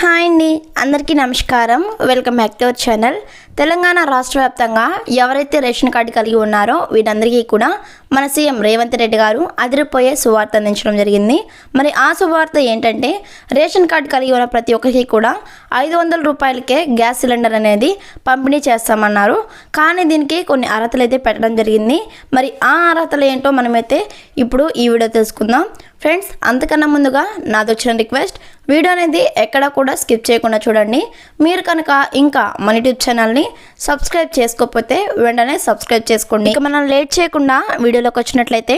Hi అండి. అందరికీ నమస్కారం. Welcome back to our channel Telangana రాష్ట్ర వ్యాప్తంగా ఎవరైతే రేషన్ కార్డు కలిగి ఉన్నారో వీరందరికీ కూడా మన సీఎం రేవంత్ రెడ్డి గారు అదిరిపోయే సువార్త అందించడం జరిగింది. మరి ఆ సువార్త ఏంటంటే రేషన్ కార్డు కలిగి ఉన్న ప్రతి ఒక్కరికి కూడా ఐదు వందల రూపాయలకే గ్యాస్ సిలిండర్ అనేది పంపిణీ చేస్తామన్నారు. కానీ దీనికి కొన్ని అర్హతలు అయితే పెట్టడం జరిగింది. మరి ఆ అర్హతలు ఏంటో మనమైతే ఇప్పుడు ఈ వీడియో తెలుసుకుందాం. ఫ్రెండ్స్ అంతకన్నా ముందుగా నాది వచ్చిన రిక్వెస్ట్. వీడియో అనేది ఎక్కడ కూడా స్కిప్ చేయకుండా చూడండి. మీరు కనుక ఇంకా మన యూట్యూబ్ ఛానల్ని సబ్స్క్రైబ్ చేసుకోకపోతే వెంటనే సబ్స్క్రైబ్ చేసుకోండి. ఇక మనం లేట్ చేయకుండా వీడియోలోకి వచ్చినట్లయితే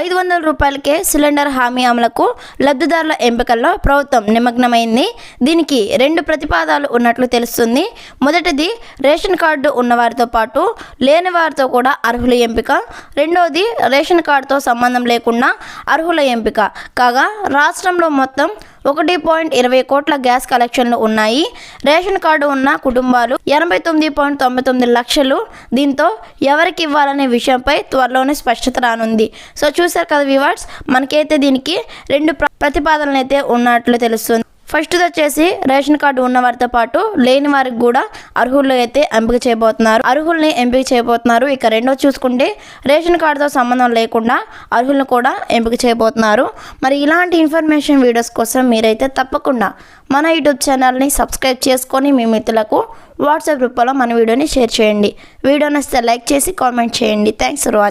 ఐదు వందల రూపాయలకే సిలిండర్ హామీ అమలకు లబ్ధిదారుల ఎంపికల్లో ప్రభుత్వం నిమగ్నమైంది. దీనికి రెండు ప్రతిపాదాలు ఉన్నట్లు తెలుస్తుంది. మొదటిది రేషన్ కార్డు ఉన్నవారితో పాటు లేని వారితో కూడా అర్హుల ఎంపిక. రెండవది రేషన్ కార్డుతో సంబంధం లేకుండా అర్హుల ఎంపిక. కాగా రాష్ట్రంలో మొత్తం ఒకటి పాయింట్ ఇరవై కోట్ల గ్యాస్ కలెక్షన్లు ఉన్నాయి. రేషన్ కార్డు ఉన్న కుటుంబాలు ఎనభై తొమ్మిది పాయింట్ తొంభై తొమ్మిది లక్షలు. దీంతో ఎవరికి ఇవ్వాలనే విషయంపై త్వరలోనే స్పష్టత రానుంది. సో చూసారు కదా వివర్స్ మనకైతే దీనికి రెండు ప్ర- ప్రతిపాదనలు అయితే ఉన్నట్లు తెలుస్తుంది. ఫస్ట్ వచ్చేసి రేషన్ కార్డు ఉన్న వారితో పాటు లేని వారికి కూడా అర్హులు అయితే ఎంపిక చేయబోతున్నారు. అర్హుల్ని ఎంపిక చేయబోతున్నారు. ఇక రెండో చూసుకుంటే రేషన్ కార్డుతో సంబంధం లేకుండా అర్హులను కూడా ఎంపిక చేయబోతున్నారు. మరి ఇలాంటి ఇన్ఫర్మేషన్ వీడియోస్ కోసం మీరైతే తప్పకుండా మన యూట్యూబ్ ఛానల్ని సబ్స్క్రైబ్ చేసుకొని మీ మిత్రులకు వాట్సాప్ రూపంలో మన వీడియోని షేర్ చేయండి. వీడియో నచ్చితే లైక్ చేసి కామెంట్ చేయండి. Thanks for watching